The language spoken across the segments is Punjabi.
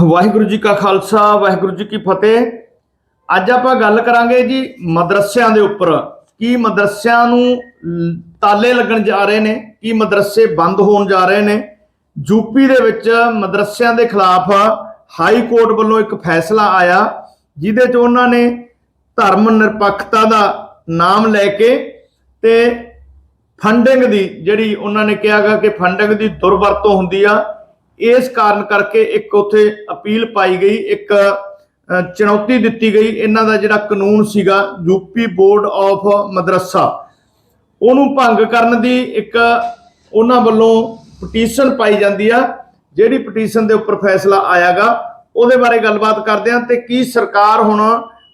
ਵਾਹਿਗੁਰੂ ਜੀ ਕਾ ਖਾਲਸਾ, ਵਾਹਿਗੁਰੂ ਜੀ ਕੀ ਫਤਿਹ। ਅੱਜ ਆਪਾਂ ਗੱਲ ਕਰਾਂਗੇ ਜੀ ਮਦਰਸਿਆਂ ਦੇ ਉੱਪਰ। ਕੀ ਮਦਰਸਿਆਂ ਨੂੰ ਤਾਲੇ ਲੱਗਣ ਜਾ ਰਹੇ ਨੇ, ਕੀ ਮਦਰਸੇ ਬੰਦ ਹੋਣ ਜਾ ਰਹੇ ਨੇ? ਯੂਪੀ ਦੇ ਵਿੱਚ ਮਦਰਸਿਆਂ ਦੇ ਖਿਲਾਫ ਹਾਈ ਕੋਰਟ ਵੱਲੋਂ ਇੱਕ ਫੈਸਲਾ ਆਇਆ, ਜਿਹਦੇ 'ਚ ਉਹਨਾਂ ਨੇ ਧਰਮ ਨਿਰਪੱਖਤਾ ਦਾ ਨਾਮ ਲੈ ਕੇ ਤੇ ਫੰਡਿੰਗ ਦੀ ਜਿਹੜੀ ਉਹਨਾਂ ਨੇ ਕਿਹਾਗਾ ਕਿ ਫੰਡਿੰਗ ਦੀ ਦੁਰਵਰਤੋਂ ਹੁੰਦੀ ਆ ਇਸ ਕਾਰਨ ਕਰਕੇ ਇੱਕ ਉੱਥੇ ਅਪੀਲ ਪਾਈ ਗਈ, ਇੱਕ ਚੁਣੌਤੀ ਦਿੱਤੀ ਗਈ। ਇਹਨਾਂ ਦਾ ਜਿਹੜਾ ਕਾਨੂੰਨ ਸੀਗਾ, ਯੂਪੀ ਬੋਰਡ ਆਫ ਮਦਰਸਾ। ਉਹਨੂੰ ਭੰਗ ਕਰਨ ਦੀ ਇੱਕ ਉਹਨਾਂ ਵੱਲੋਂ ਪਟੀਸ਼ਨ ਪਾਈ ਜਾਂਦੀ ਆ, ਜਿਹੜੀ ਪਟੀਸ਼ਨ ਦੇ ਉੱਪਰ ਫੈਸਲਾ ਆਇਆਗਾ। ਉਹਦੇ ਬਾਰੇ ਗੱਲਬਾਤ ਕਰਦੇ ਹਾਂ ਤੇ ਕੀ ਸਰਕਾਰ ਹੁਣ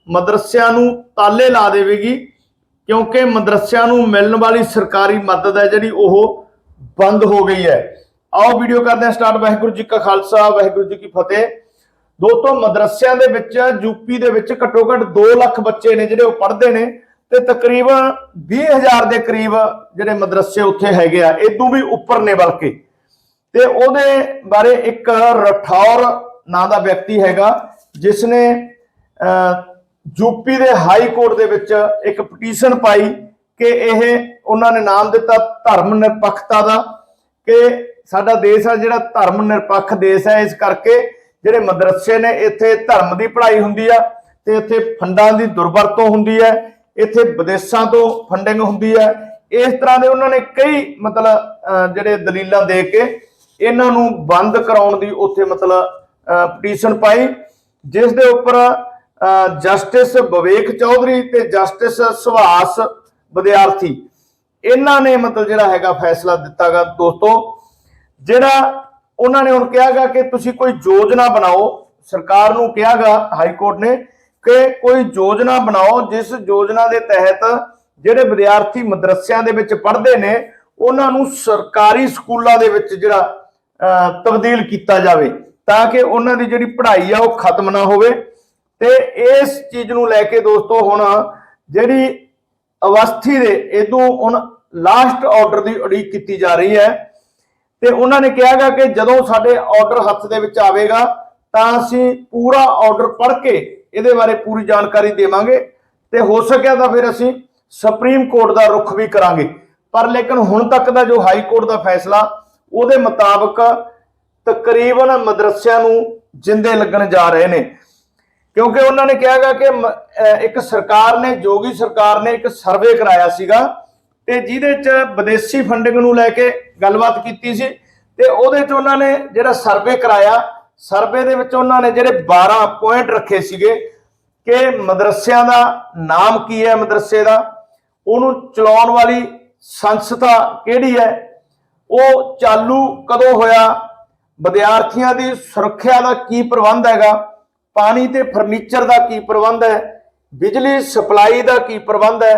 ਮਦਰਸਿਆਂ ਨੂੰ ਤਾਲੇ ਲਾ ਦੇਵੇਗੀ, ਕਿਉਂਕਿ ਮਦਰਸਿਆਂ ਨੂੰ ਮਿਲਣ ਵਾਲੀ ਸਰਕਾਰੀ ਮਦਦ ਹੈ ਜਿਹੜੀ ਉਹ ਬੰਦ ਹੋ ਗਈ ਹੈ। ਆਓ ਵੀਡੀਓ ਕਰਦੇ ਹਾਂ ਸਟਾਰਟ ਵਾਹਿਗੁਰੂ ਜੀ ਕਾ ਖਾਲਸਾ, ਵਾਹਿਗੁਰੂ ਜੀ ਕੀ ਫਤਿਹ। ਦੋਸਤੋ, ਮਦਰਸਿਆਂ ਦੇ ਵਿੱਚ, ਯੂਪੀ ਦੇ ਵਿੱਚ ਘੱਟੋ ਘੱਟ 2 ਲੱਖ ਬੱਚੇ ਨੇ ਜਿਹੜੇ ਉਹ ਪੜ੍ਹਦੇ ਨੇ ਤੇ ਤਕਰੀਬਨ 20000 ਦੇ ਕਰੀਬ ਜਿਹੜੇ ਮਦਰਸੇ ਉੱਥੇ ਹੈਗੇ ਆ ਇਦੋਂ ਵੀ ਉੱਪਰ ਨੇ ਬਲਕਿ। ਤੇ ਉਹਦੇ ਬਾਰੇ ਇੱਕ ਰਠੌਰ ਨਾਂ ਦਾ ਵਿਅਕਤੀ ਹੈਗਾ ਜਿਸ ਨੇ ਯੂਪੀ ਦੇ ਹਾਈ ਕੋਰਟ ਦੇ ਵਿੱਚ ਇੱਕ ਪਟੀਸ਼ਨ ਪਾਈ ਕਿ ਇਹ, ਉਹਨਾਂ ਨੇ ਨਾਮ ਦਿੱਤਾ ਧਰਮ ਨਿਰਪੱਖਤਾ ਦਾ, ਕਿ ਸਾਡਾ ਦੇਸ਼ ਆ ਜਿਹੜਾ ਧਰਮ ਨਿਰਪੱਖ ਦੇਸ਼ ਹੈ ਇਸ ਕਰਕੇ ਜਿਹੜੇ ਮਦਰਸੇ ਨੇ ਇੱਥੇ ਧਰਮ ਦੀ ਪੜ੍ਹਾਈ ਹੁੰਦੀ ਆ ਤੇ ਇੱਥੇ ਫੰਡਾਂ ਦੀ ਦੁਰਵਰਤੋਂ ਹੁੰਦੀ ਹੈ ਇੱਥੇ ਵਿਦੇਸ਼ਾਂ ਤੋਂ ਫੰਡਿੰਗ ਹੁੰਦੀ ਹੈ ਇਸ ਤਰ੍ਹਾਂ ਦੇ ਉਹਨਾਂ ਨੇ ਕਈ ਮਤਲਬ ਜਿਹੜੇ ਦਲੀਲਾਂ ਦੇ ਕੇ ਇਹਨਾਂ ਨੂੰ ਬੰਦ ਕਰਾਉਣ ਦੀ ਉੱਥੇ ਮਤਲਬ ਪਟੀਸ਼ਨ ਪਾਈ, ਜਿਸ ਦੇ ਉੱਪਰ ਜਸਟਿਸ ਵਿਵੇਕ ਚੌਧਰੀ ਤੇ ਜਸਟਿਸ ਸੁਭਾਸ਼ ਵਿਦਿਆਰਥੀ। ਇਹਨਾਂ ਨੇ ਮਤਲਬ ਜਿਹੜਾ ਹੈਗਾ ਫੈਸਲਾ ਦਿੱਤਾਗਾ ਦੋਸਤੋ ਜਿਹੜਾ ਉਹਨਾਂ ਨੇ ਹੁਣ ਕਿਹਾਗਾ ਕਿ ਤੁਸੀਂ ਕੋਈ ਯੋਜਨਾ ਬਣਾਓ, ਸਰਕਾਰ ਨੂੰ ਕਿਹਾਗਾ, ਹਾਈ ਕੋਰਟ ਨੇ, ਕਿ ਕੋਈ ਯੋਜਨਾ ਬਣਾਓ, ਜਿਸ ਯੋਜਨਾ ਦੇ ਤਹਿਤ ਜਿਹੜੇ ਵਿਦਿਆਰਥੀ ਮਦਰਸਿਆਂ ਦੇ ਵਿੱਚ ਪੜ੍ਹਦੇ ਨੇ, ਉਹਨਾਂ ਨੂੰ ਸਰਕਾਰੀ ਸਕੂਲਾਂ ਦੇ ਵਿੱਚ ਜਿਹੜਾ ਤਬਦੀਲ ਕੀਤਾ ਜਾਵੇ, ਤਾਂ ਕਿ ਉਹਨਾਂ ਦੀ ਜਿਹੜੀ ਪੜ੍ਹਾਈ ਆ ਉਹ ਖਤਮ ਨਾ ਹੋਵੇ। ਤੇ ਇਸ ਚੀਜ਼ ਨੂੰ ਲੈ ਕੇ ਦੋਸਤੋ ਹੁਣ ਜਿਹੜੀ ਅਵਸਥੀ ਦੇ ਇਦੋਂ ਹੁਣ ਲਾਸਟ ਆਰਡਰ ਦੀ ਉਡੀਕ ਕੀਤੀ ਜਾ ਰਹੀ ਹੈ। ਤੇ ਉਹਨਾਂ ਨੇ ਕਿਹਾਗਾ ਕਿ ਜਦੋਂ ਸਾਡੇ ਆਰਡਰ ਹੱਥ ਦੇ ਵਿੱਚ ਆਵੇਗਾ, ਤਾਂ ਅਸੀਂ ਪੂਰਾ ਆਰਡਰ ਪੜ੍ਹ ਕੇ ਇਹਦੇ ਬਾਰੇ ਪੂਰੀ ਜਾਣਕਾਰੀ ਦੇਵਾਂਗੇ ਤੇ ਹੋ ਸਕਿਆ ਤਾਂ ਫਿਰ ਅਸੀਂ ਸੁਪਰੀਮ ਕੋਰਟ ਦਾ ਰੁਖ ਵੀ ਕਰਾਂਗੇ। ਪਰ ਲੇਕਿਨ ਹੁਣ ਤੱਕ ਦਾ ਜੋ ਹਾਈ ਕੋਰਟ ਦਾ ਫੈਸਲਾ, ਉਹਦੇ ਮੁਤਾਬਕ ਤਕਰੀਬਨ ਮਦਰਸਿਆਂ ਨੂੰ ਜਿੰਦੇ ਲੱਗਣ ਜਾ ਰਹੇ ਨੇ। ਕਿਉਂਕਿ ਉਹਨਾਂ ਨੇ ਕਿਹਾਗਾ ਕਿ ਮ- ਇੱਕ ਸਰਕਾਰ ਨੇ, ਜੋਗੀ ਸਰਕਾਰ ਨੇ ਇੱਕ ਸਰਵੇ ਕਰਾਇਆ ਸੀਗਾ ਤੇ ਜਿਹਦੇ ਚ ਵਿਦੇਸ਼ੀ ਫੰਡਿੰਗ ਨੂੰ ਲੈ ਕੇ ਗੱਲਬਾਤ ਕੀਤੀ ਸੀ ਤੇ ਉਹਦੇ ਚ ਉਹਨਾਂ ਨੇ ਜਿਹੜਾ ਸਰਵੇ ਕਰਾਇਆ ਸਰਵੇ ਦੇ ਵਿੱਚ ਉਹਨਾਂ ਨੇ ਜਿਹੜੇ 12 ਪੁਆਇੰਟ ਰੱਖੇ ਸੀਗੇ ਕਿ ਮਦਰਸਿਆਂ ਦਾ ਨਾਮ ਕੀ ਹੈ, ਮਦਰਸੇ ਦਾ, ਉਹਨੂੰ ਚਲਾਉਣ ਵਾਲੀ ਸੰਸਥਾ ਕਿਹੜੀ ਹੈ, ਉਹ ਚਾਲੂ ਕਦੋਂ ਹੋਇਆ, ਵਿਦਿਆਰਥੀਆਂ ਦੀ ਸੁਰੱਖਿਆ ਦਾ ਕੀ ਪ੍ਰਬੰਧ ਹੈਗਾ, ਪਾਣੀ ਤੇ ਫਰਨੀਚਰ ਦਾ ਕੀ ਪ੍ਰਬੰਧ ਹੈ, ਬਿਜਲੀ ਸਪਲਾਈ ਦਾ ਕੀ ਪ੍ਰਬੰਧ ਹੈ,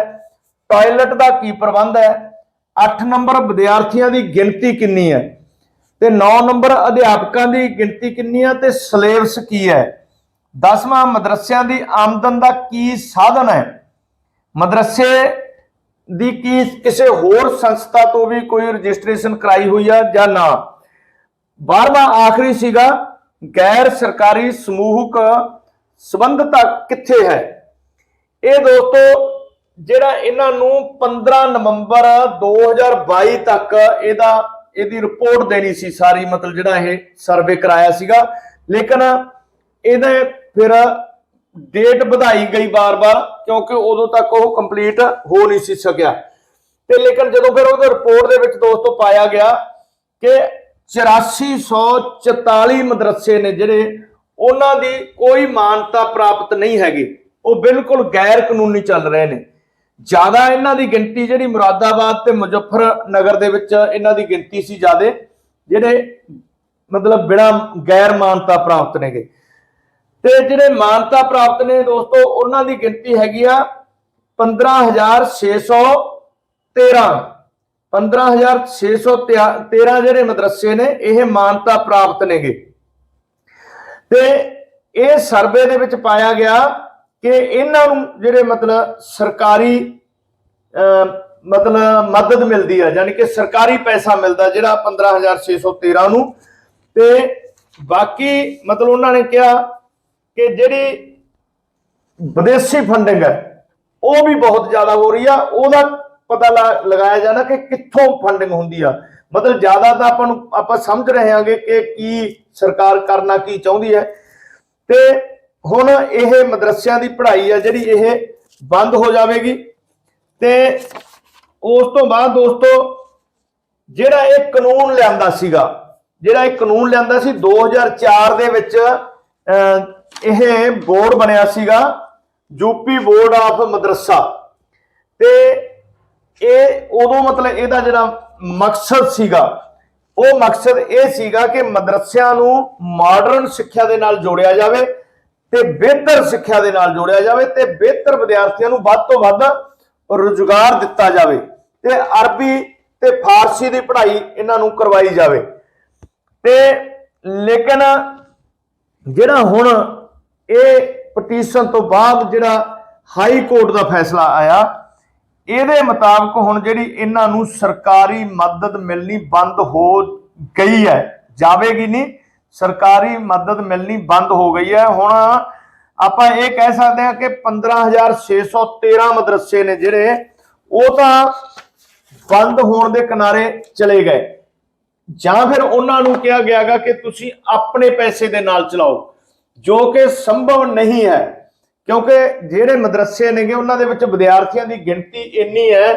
ਟਾਇਲਟ ਦਾ ਕੀ ਪ੍ਰਬੰਧ ਹੈ 8 ਨੰਬਰ ਵਿਦਿਆਰਥੀਆਂ ਦੀ ਗਿਣਤੀ ਕਿੰਨੀ ਹੈ? ਤੇ 9 ਨੰਬਰ ਅਧਿਆਪਕਾਂ ਦੀ ਗਿਣਤੀ ਕਿੰਨੀ ਹੈ ਤੇ ਸਿਲੇਬਸ ਕੀ ਹੈ? 10ਵਾਂ ਮਦਰਸਿਆਂ ਦੀ ਆਮਦਨ ਦਾ ਕੀ ਸਾਧਨ ਹੈ? ਮਦਰਸੇ ਦੀ ਕੀ ਕਿਸੇ ਹੋਰ ਸੰਸਥਾ ਤੋਂ ਵੀ ਕੋਈ ਰਜਿਸਟ੍ਰੇਸ਼ਨ ਕਰਾਈ ਹੋਈ ਆ ਜਾਂ ਨਾ? 12ਵਾਂ ਆਖਰੀ ਸੀਗਾ, ਗੈਰ ਸਰਕਾਰੀ ਸਮੂਹਕ ਸੰਬੰਧਤਾ ਕਿੱਥੇ ਹੈ? ਇਹ ਦੋਸਤੋ ਜਿਹੜਾ ਇਹਨਾਂ ਨੂੰ 15 ਨਵੰਬਰ 2022 ਤੱਕ ਇਹਦਾ, ਇਹਦੀ ਰਿਪੋਰਟ ਦੇਣੀ ਸੀ ਸਾਰੀ, ਮਤਲਬ ਜਿਹੜਾ ਇਹ ਸਰਵੇ ਕਰਾਇਆ ਸੀਗਾ। ਲੇਕਿਨ ਇਹਦੇ ਫਿਰ ਡੇਟ ਵਧਾਈ ਗਈ ਬਾਰ-ਬਾਰ ਕਿਉਂਕਿ ਉਦੋਂ ਤੱਕ ਉਹ ਕੰਪਲੀਟ ਹੋ ਨਹੀਂ ਸੀ ਸਕਿਆ। ਤੇ ਲੇਕਿਨ ਜਦੋਂ ਫਿਰ ਉਹਦੇ ਰਿਪੋਰਟ ਦੇ ਵਿੱਚ ਦੋਸਤੋ ਪਾਇਆ ਗਿਆ ਕਿ 8444 ਮਦਰਸੇ ਨੇ ਜਿਹੜੇ, ਉਹਨਾਂ ਦੀ ਕੋਈ ਮਾਨਤਾ ਪ੍ਰਾਪਤ ਨਹੀਂ ਹੈਗੀ। ਉਹ ਬਿਲਕੁਲ ਗੈਰ ਕਾਨੂੰਨੀ ਚੱਲ ਰਹੇ ਨੇ। ਜ਼ਿਆਦਾ ਇਹਨਾਂ ਦੀ ਗਿਣਤੀ ਜਿਹੜੀ ਮੁਰਾਦਾਬਾਦ ਤੇ ਮੁਜ਼ੱਫਰ ਨਗਰ ਦੇ ਵਿੱਚ ਇਹਨਾਂ ਦੀ ਗਿਣਤੀ ਸੀ ਜ਼ਿਆਦੇ, ਜਿਹੜੇ ਮਤਲਬ ਬਿਨਾ ਗੈਰ ਮਾਨਤਾ ਪ੍ਰਾਪਤ ਨੇਗੇ। ਤੇ ਜਿਹੜੇ ਮਾਨਤਾ ਪ੍ਰਾਪਤ ਨੇ ਦੋਸਤੋ, ਉਹਨਾਂ ਦੀ ਗਿਣਤੀ ਹੈਗੀ ਆ 15613 15613 ਜਿਹੜੇ ਮਦਰਸੇ ਨੇ, ਇਹ ਮਾਨਤਾ ਪ੍ਰਾਪਤ ਨੇਗੇ। ਤੇ ਇਹ ਸਰਵੇ ਦੇ ਵਿੱਚ ਪਾਇਆ ਗਿਆ ਕਿ ਇਹਨਾਂ ਨੂੰ ਜਿਹੜੇ ਮਤਲਬ ਸਰਕਾਰੀ ਅਹ, ਮਤਲਬ ਮਦਦ ਮਿਲਦੀ ਹੈ ਯਾਨੀ ਕਿ ਸਰਕਾਰੀ ਪੈਸਾ ਮਿਲਦਾ ਜਿਹੜਾ 15613 ਨੂੰ। ਤੇ ਬਾਕੀ ਮਤਲਬ ਉਹਨਾਂ ਨੇ ਕਿਹਾ ਕਿ ਜਿਹੜੀ ਵਿਦੇਸ਼ੀ ਫੰਡਿੰਗ ਹੈ ਉਹ ਵੀ ਬਹੁਤ ਜ਼ਿਆਦਾ ਹੋ ਰਹੀ ਆ। ਉਹਦਾ ਪਤਾ ਲਾ- ਲਗਾਇਆ ਜਾਣਾ ਕਿ ਕਿੱਥੋਂ ਫੰਡਿੰਗ ਹੁੰਦੀ ਆ। ਮਤਲਬ ਜ਼ਿਆਦਾ ਤਾਂ ਆਪਾਂ ਨੂੰ ਆਪਾਂ ਸਮਝ ਰਹੇ ਹਾਂਗੇ ਕਿ ਕੀ ਸਰਕਾਰ ਕਰਨਾ ਕੀ ਚਾਹੁੰਦੀ ਹੈ। ਤੇ ਹੁਣ ਇਹ ਮਦਰਸਿਆਂ ਦੀ ਪੜ੍ਹਾਈ ਆ ਜਿਹੜੀ ਇਹ ਬੰਦ ਹੋ ਜਾਵੇਗੀ ਤੇ ਉਸ ਤੋਂ ਬਾਅਦ ਦੋਸਤੋ ਜਿਹੜਾ ਇਹ ਕਾਨੂੰਨ ਲਿਆਂਦਾ ਸੀਗਾ ਜਿਹੜਾ ਇਹ ਕਾਨੂੰਨ ਲਿਆਂਦਾ ਸੀ 2004 ਦੇ ਵਿੱਚ ਅਹ, ਇਹ ਬੋਰਡ ਬਣਿਆ ਸੀਗਾ ਯੂਪੀ ਬੋਰਡ ਆਫ ਮਦਰਸਾ। ਤੇ ਇਹ ਉਦੋਂ ਮਤਲਬ ਇਹਦਾ ਜਿਹੜਾ ਮਕਸਦ ਸੀਗਾ ਉਹ ਮਕਸਦ ਇਹ ਸੀਗਾ ਕਿ ਮਦਰਸਿਆਂ ਨੂੰ ਮਾਡਰਨ ਸਿੱਖਿਆ ਦੇ ਨਾਲ ਜੋੜਿਆ ਜਾਵੇ ਤੇ ਬਿਹਤਰ ਸਿੱਖਿਆ ਦੇ ਨਾਲ ਜੋੜਿਆ ਜਾਵੇ ਤੇ ਬਿਹਤਰ ਵਿਦਿਆਰਥੀਆਂ ਨੂੰ ਵੱਧ ਤੋਂ ਵੱਧ ਰੁਜ਼ਗਾਰ ਦਿੱਤਾ ਜਾਵੇ ਤੇ ਅਰਬੀ ਤੇ ਫਾਰਸੀ ਦੀ ਪੜ੍ਹਾਈ ਇਹਨਾਂ ਨੂੰ ਕਰਵਾਈ ਜਾਵੇ। ਤੇ ਲੇਕਿਨ ਜਿਹੜਾ ਹੁਣ ਇਹ ਪਟੀਸ਼ਨ ਤੋਂ ਬਾਅਦ ਜਿਹੜਾ ਹਾਈ ਕੋਰਟ ਦਾ ਫੈਸਲਾ ਆਇਆ, ਇਹਦੇ ਮੁਤਾਬਕ ਹੁਣ ਜਿਹੜੀ ਇਹਨਾਂ ਨੂੰ ਸਰਕਾਰੀ ਮਦਦ ਮਿਲਣੀ ਬੰਦ ਹੋ ਗਈ ਹੈ, ਜਾਵੇਗੀ ਨਹੀਂ। ਸਰਕਾਰੀ ਮਦਦ ਮਿਲਣੀ ਬੰਦ ਹੋ ਗਈ ਹੈ। ਹੁਣ ਆਪਾਂ ਇਹ ਕਹਿ ਸਕਦੇ ਹਾਂ ਕਿ 15613 ਮਦਰਸੇ ਨੇ ਜਿਹੜੇ, ਉਹ ਤਾਂ ਬੰਦ ਹੋਣ ਦੇ ਕਿਨਾਰੇ ਚਲੇ ਗਏ। ਜਾਂ ਫਿਰ ਉਹਨਾਂ ਨੂੰ ਕਿਹਾ ਗਿਆਗਾ ਕਿ ਤੁਸੀਂ ਆਪਣੇ ਪੈਸੇ ਦੇ ਨਾਲ ਚਲਾਓ, ਜੋ ਕਿ ਸੰਭਵ ਨਹੀਂ ਹੈ। ਕਿਉਂਕਿ ਜਿਹੜੇ ਮਦਰਸੇ ਨੇਗੇ, ਉਹਨਾਂ ਦੇ ਵਿੱਚ ਵਿਦਿਆਰਥੀਆਂ ਦੀ ਗਿਣਤੀ ਇੰਨੀ ਹੈ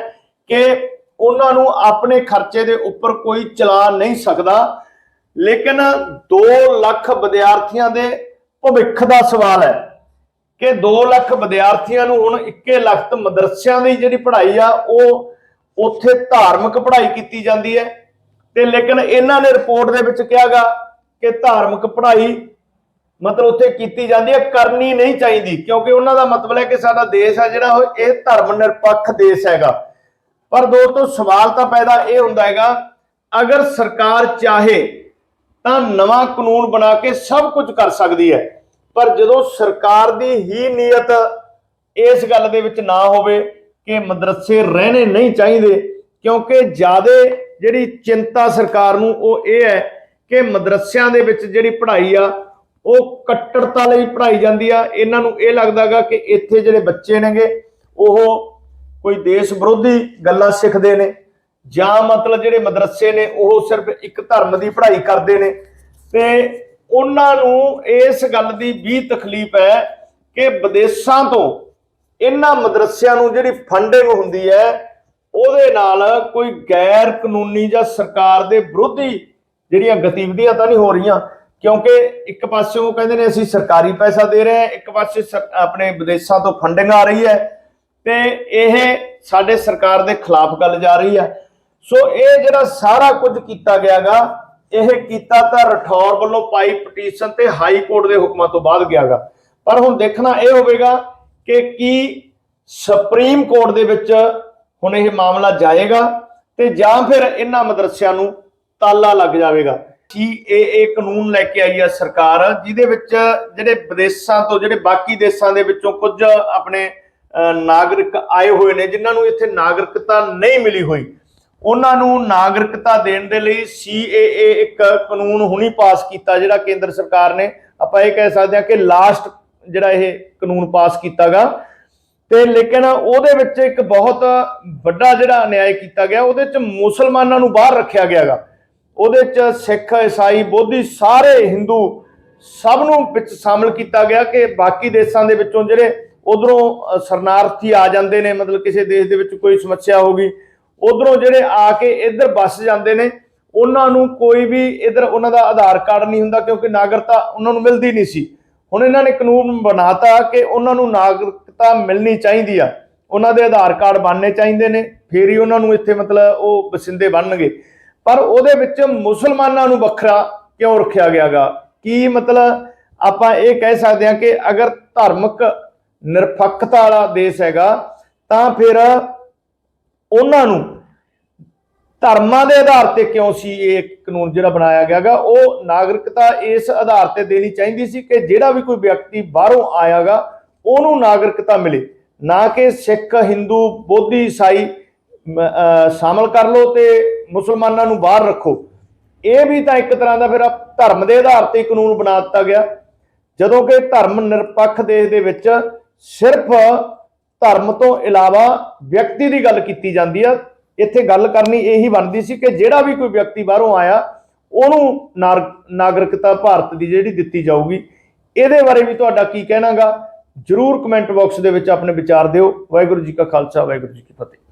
ਕਿ ਉਹਨਾਂ ਨੂੰ ਆਪਣੇ ਖਰਚੇ ਦੇ ਉੱਪਰ ਕੋਈ ਚਲਾ ਨਹੀਂ ਸਕਦਾ। ਲੇਕਿਨ 2 ਲੱਖ ਵਿਦਿਆਰਥੀਆਂ ਦੇ ਭਵਿੱਖ ਦਾ ਸਵਾਲ ਹੈ ਕਿ 2 ਲੱਖ ਵਿਦਿਆਰਥੀਆਂ ਨੂੰ ਹੁਣ 21 ਲੱਖ ਮਦਰਸਿਆਂ ਦੀ ਜਿਹੜੀ ਪੜ੍ਹਾਈ ਆ, ਉਹ ਉੱਥੇ ਧਾਰਮਿਕ ਪੜ੍ਹਾਈ ਕੀਤੀ ਜਾਂਦੀ ਹੈ। ਤੇ ਲੇਕਿਨ ਇਹਨਾਂ ਨੇ ਰਿਪੋਰਟ ਦੇ ਵਿੱਚ ਕਿਹਾਗਾ ਕਿ ਧਾਰਮਿਕ ਪੜ੍ਹਾਈ ਮਤਲਬ ਉੱਥੇ ਕੀਤੀ ਜਾਂਦੀ ਹੈ, ਕਰਨੀ ਨਹੀਂ ਚਾਹੀਦੀ, ਕਿਉਂਕਿ ਉਹਨਾਂ ਦਾ ਮਤਲਬ ਹੈ ਕਿ ਸਾਡਾ ਦੇਸ਼ ਹੈ ਜਿਹੜਾ, ਉਹ ਇਹ ਧਰਮ ਨਿਰਪੱਖ ਦੇਸ਼ ਹੈਗਾ। ਪਰ ਦੋਸਤੋ ਸਵਾਲ ਤਾਂ ਪੈਦਾ ਇਹ ਹੁੰਦਾ ਹੈਗਾ, ਅਗਰ ਸਰਕਾਰ ਚਾਹੇ ਤਾਂ ਨਵਾਂ ਕਾਨੂੰਨ ਬਣਾ ਕੇ ਸਭ ਕੁਝ ਕਰ ਸਕਦੀ ਹੈ। ਪਰ ਜਦੋਂ ਸਰਕਾਰ ਦੀ ਹੀ ਨੀਅਤ ਇਸ ਗੱਲ ਦੇ ਵਿੱਚ ਨਾ ਹੋਵੇ ਕਿ ਮਦਰਸੇ ਰਹਿਣੇ ਨਹੀਂ ਚਾਹੀਦੇ, ਕਿਉਂਕਿ ਜ਼ਿਆਦਾ ਜਿਹੜੀ ਚਿੰਤਾ ਸਰਕਾਰ ਨੂੰ ਉਹ ਇਹ ਹੈ ਕਿ ਮਦਰਸਿਆਂ ਦੇ ਵਿੱਚ ਜਿਹੜੀ ਪੜ੍ਹਾਈ ਆ, ਉਹ ਕੱਟੜਤਾ ਲਈ ਪੜ੍ਹਾਈ ਜਾਂਦੀ ਆ। ਇਹਨਾਂ ਨੂੰ ਇਹ ਲੱਗਦਾਗਾ ਕਿ ਇੱਥੇ ਜਿਹੜੇ ਬੱਚੇ ਨੇਗੇ, ਉਹ ਕੋਈ ਦੇਸ਼ ਵਿਰੋਧੀ ਗੱਲਾਂ ਸਿੱਖਦੇ ਨੇ। ਜਾਂ ਮਤਲਬ ਜਿਹੜੇ ਮਦਰਸੇ ਨੇ, ਉਹ ਸਿਰਫ ਇੱਕ ਧਰਮ ਦੀ ਪੜ੍ਹਾਈ ਕਰਦੇ ਨੇ। ਤੇ ਉਹਨਾਂ ਨੂੰ ਇਸ ਗੱਲ ਦੀ ਵੀ ਤਕਲੀਫ ਹੈ ਕਿ ਵਿਦੇਸ਼ਾਂ ਤੋਂ ਇਹਨਾਂ ਮਦਰਸਿਆਂ ਨੂੰ ਜਿਹੜੀ ਫੰਡਿੰਗ ਹੁੰਦੀ ਹੈ, ਉਹਦੇ ਨਾਲ ਕੋਈ ਗੈਰ ਕਾਨੂੰਨੀ ਜਾਂ ਸਰਕਾਰ ਦੇ ਵਿਰੋਧੀ ਜਿਹੜੀਆਂ ਗਤੀਵਿਧੀਆਂ ਤਾਂ ਨਹੀਂ ਹੋ ਰਹੀਆਂ, ਕਿਉਂਕਿ ਇੱਕ ਪਾਸੇ ਉਹ ਕਹਿੰਦੇ ਨੇ ਅਸੀਂ ਸਰਕਾਰੀ ਪੈਸਾ ਦੇ ਰਹੇ ਹਾਂ, ਇੱਕ ਪਾਸੇ ਸਰ- ਆਪਣੇ ਵਿਦੇਸ਼ਾਂ ਤੋਂ ਫੰਡਿੰਗ ਆ ਰਹੀ ਹੈ। ਤੇ ਇਹ ਸਾਡੇ ਸਰਕਾਰ ਦੇ ਖਿਲਾਫ ਗੱਲ ਜਾ ਰਹੀ ਹੈ। ਸੋ ਇਹ ਜਿਹੜਾ ਸਾਰਾ ਕੁਝ ਕੀਤਾ ਗਿਆਗਾ ਇਹ ਕੀਤਾ ਤਾਂ ਰਠੌਰ ਵੱਲੋਂ ਪਾਈ ਪਟੀਸ਼ਨ ਤੇ ਹਾਈ ਕੋਰਟ ਦੇ ਹੁਕਮਾਂ ਤੋਂ ਬਾਅਦ ਗਿਆਗਾ। ਪਰ ਹੁਣ ਦੇਖਣਾ ਇਹ ਹੋਵੇਗਾ ਕਿ ਕੀ ਸੁਪਰੀਮ ਕੋਰਟ ਦੇ ਵਿੱਚ ਹੁਣ ਇਹ ਮਾਮਲਾ ਜਾਏਗਾ ਤੇ ਜਾਂ ਫਿਰ ਇਹਨਾਂ ਮਦਰਸਿਆਂ ਨੂੰ ਤਾਲਾ ਲੱਗ ਜਾਵੇਗਾ। ਕੀ ਇਹ ਇਹ ਕਾਨੂੰਨ ਲੈ ਕੇ ਆਈ ਹੈ ਸਰਕਾਰ ਜਿਹਦੇ ਵਿੱਚ ਜਿਹੜੇ ਵਿਦੇਸ਼ਾਂ ਤੋਂ ਜਿਹੜੇ ਬਾਕੀ ਦੇਸ਼ਾਂ ਦੇ ਵਿੱਚੋਂ ਕੁਝ ਆਪਣੇ ਅਹ, ਨਾਗਰਿਕ ਆਏ ਹੋਏ ਨੇ ਜਿਨ੍ਹਾਂ ਨੂੰ ਇੱਥੇ ਨਾਗਰਿਕਤਾ ਨਹੀਂ ਮਿਲੀ ਹੋਈ ਉਹਨਾਂ ਨੂੰ ਨਾਗਰਿਕਤਾ ਦੇਣ ਦੇ ਲਈ CAA ਇੱਕ ਕਾਨੂੰਨ ਹੁਣੀ ਪਾਸ ਕੀਤਾ, ਜਿਹੜਾ ਕੇਂਦਰ ਸਰਕਾਰ ਨੇ। ਆਪਾਂ ਇਹ ਕਹਿ ਸਕਦੇ ਹਾਂ ਕਿ ਲਾਸਟ ਜਿਹੜਾ ਇਹ ਕਾਨੂੰਨ ਪਾਸ ਕੀਤਾਗਾ। ਤੇ ਲੇਕਿਨ ਉਹਦੇ ਵਿੱਚ ਇੱਕ ਬਹੁਤ ਵੱਡਾ ਜਿਹੜਾ ਅਨਿਆਏ ਕੀਤਾ ਗਿਆ, ਉਹਦੇ ਵਿੱਚ ਮੁਸਲਮਾਨਾਂ ਨੂੰ ਬਾਹਰ ਰੱਖਿਆ ਗਿਆਗਾ। ਉਹਦੇ ਵਿੱਚ ਸਿੱਖ, ਈਸਾਈ, ਬੋਧੀ ਸਾਰੇ ਹਿੰਦੂ ਸਭ ਨੂੰ ਵਿੱਚ ਸ਼ਾਮਲ ਕੀਤਾ ਗਿਆ ਕਿ ਬਾਕੀ ਦੇਸ਼ਾਂ ਦੇ ਵਿੱਚੋਂ ਜਿਹੜੇ ਉਧਰੋਂ ਸ਼ਰਨਾਰਥੀ ਆ ਜਾਂਦੇ ਨੇ, ਮਤਲਬ ਕਿਸੇ ਦੇਸ਼ ਦੇ ਵਿੱਚ ਕੋਈ ਸਮੱਸਿਆ ਹੋ ਗਈ ਉਧਰੋਂ ਜਿਹੜੇ ਆ ਕੇ ਇੱਧਰ ਬੱਸ ਜਾਂਦੇ ਨੇ, ਉਹਨਾਂ ਨੂੰ ਕੋਈ ਵੀ ਇੱਧਰ ਉਹਨਾਂ ਦਾ ਆਧਾਰ ਕਾਰਡ ਨਹੀਂ ਹੁੰਦਾ ਕਿਉਂਕਿ ਨਾਗਰਿਕਤਾ ਉਹਨਾਂ ਨੂੰ ਮਿਲਦੀ ਨਹੀਂ ਸੀ। ਹੁਣ ਇਹਨਾਂ ਨੇ ਕਾਨੂੰਨ ਬਣਾਤਾ ਕਿ ਉਹਨਾਂ ਨੂੰ ਨਾਗਰਿਕਤਾ ਮਿਲਣੀ ਚਾਹੀਦੀ ਆ। ਉਹਨਾਂ ਦੇ ਆਧਾਰ ਕਾਰਡ ਬਣਨੇ ਚਾਹੀਦੇ ਨੇ, ਫੇਰ ਹੀ ਉਹਨਾਂ ਨੂੰ ਇੱਥੇ ਮਤਲਬ ਉਹ ਬਸਿੰਦੇ ਬਣਨਗੇ। ਪਰ ਉਹਦੇ ਵਿੱਚ ਮੁਸਲਮਾਨਾਂ ਨੂੰ ਵੱਖਰਾ ਕਿਉਂ ਰੱਖਿਆ ਗਿਆਗਾ? ਕੀ ਮਤਲਬ ਆਪਾਂ ਇਹ ਕਹਿ ਸਕਦੇ ਹਾਂ ਕਿ ਅਗਰ ਧਾਰਮਿਕ ਨਿਰਪੱਖਤਾ ਵਾਲਾ ਦੇਸ਼ ਹੈਗਾ, ਤਾਂ ਫਿਰ ਉਹਨਾਂ ਨੂੰ ਧਰਮਾਂ ਦੇ ਆਧਾਰ ਤੇ ਕਿਉਂ ਸੀ ਇਹ ਕਾਨੂੰਨ ਜਿਹੜਾ ਬਣਾਇਆ ਗਿਆਗਾ? ਉਹ ਨਾਗਰਿਕਤਾ ਇਸ ਆਧਾਰ ਤੇ ਦੇਣੀ ਚਾਹੀਦੀ ਸੀ ਕਿ ਜਿਹੜਾ ਵੀ ਕੋਈ ਵਿਅਕਤੀ ਬਾਹਰੋਂ ਆਇਆਗਾ, ਉਹਨੂੰ ਨਾਗਰਿਕਤਾ ਮਿਲੇ। ਨਾ ਕਿ ਸਿੱਖ, ਹਿੰਦੂ, ਬੋਧੀ, ਈਸਾਈ ਸ਼ਾਮਲ ਕਰ ਲਓ ਤੇ ਮੁਸਲਮਾਨਾਂ ਨੂੰ ਬਾਹਰ ਰੱਖੋ। ਇਹ ਵੀ ਤਾਂ ਇੱਕ ਤਰ੍ਹਾਂ ਦਾ ਫਿਰ ਧਰਮ ਦੇ ਆਧਾਰ ਤੇ ਕਾਨੂੰਨ ਬਣਾ ਦਿੱਤਾ ਗਿਆ। ਜਦੋਂ ਕਿ ਧਰਮ ਨਿਰਪੱਖ ਦੇਸ਼ ਦੇ ਵਿੱਚ ਸਿਰਫ ਧਰਮ ਤੋਂ ਇਲਾਵਾ ਵਿਅਕਤੀ ਦੀ ਗੱਲ ਕੀਤੀ ਜਾਂਦੀ ਆ। ਇੱਥੇ ਗੱਲ ਕਰਨੀ ਇਹੀ ਬਣਦੀ ਸੀ ਕਿ ਜਿਹੜਾ ਵੀ ਕੋਈ ਵਿਅਕਤੀ ਬਾਹਰੋਂ ਆਇਆ, ਉਹਨੂੰ ਨਾਗਰਿਕਤਾ ਭਾਰਤ ਦੀ ਜਿਹੜੀ ਦਿੱਤੀ ਜਾਊਗੀ। ਇਹਦੇ ਬਾਰੇ ਵੀ ਤੁਹਾਡਾ ਕੀ ਕਹਿਣਾਗਾ? ਜਰੂਰ ਕਮੈਂਟ ਬਾਕਸ ਦੇ ਵਿੱਚ ਆਪਣੇ ਵਿਚਾਰ ਦਿਓ। ਵਾਹਿਗੁਰੂ ਜੀ ਕਾ ਖਾਲਸਾ, ਵਾਹਿਗੁਰੂ ਜੀ ਕੀ ਫਤਿਹ।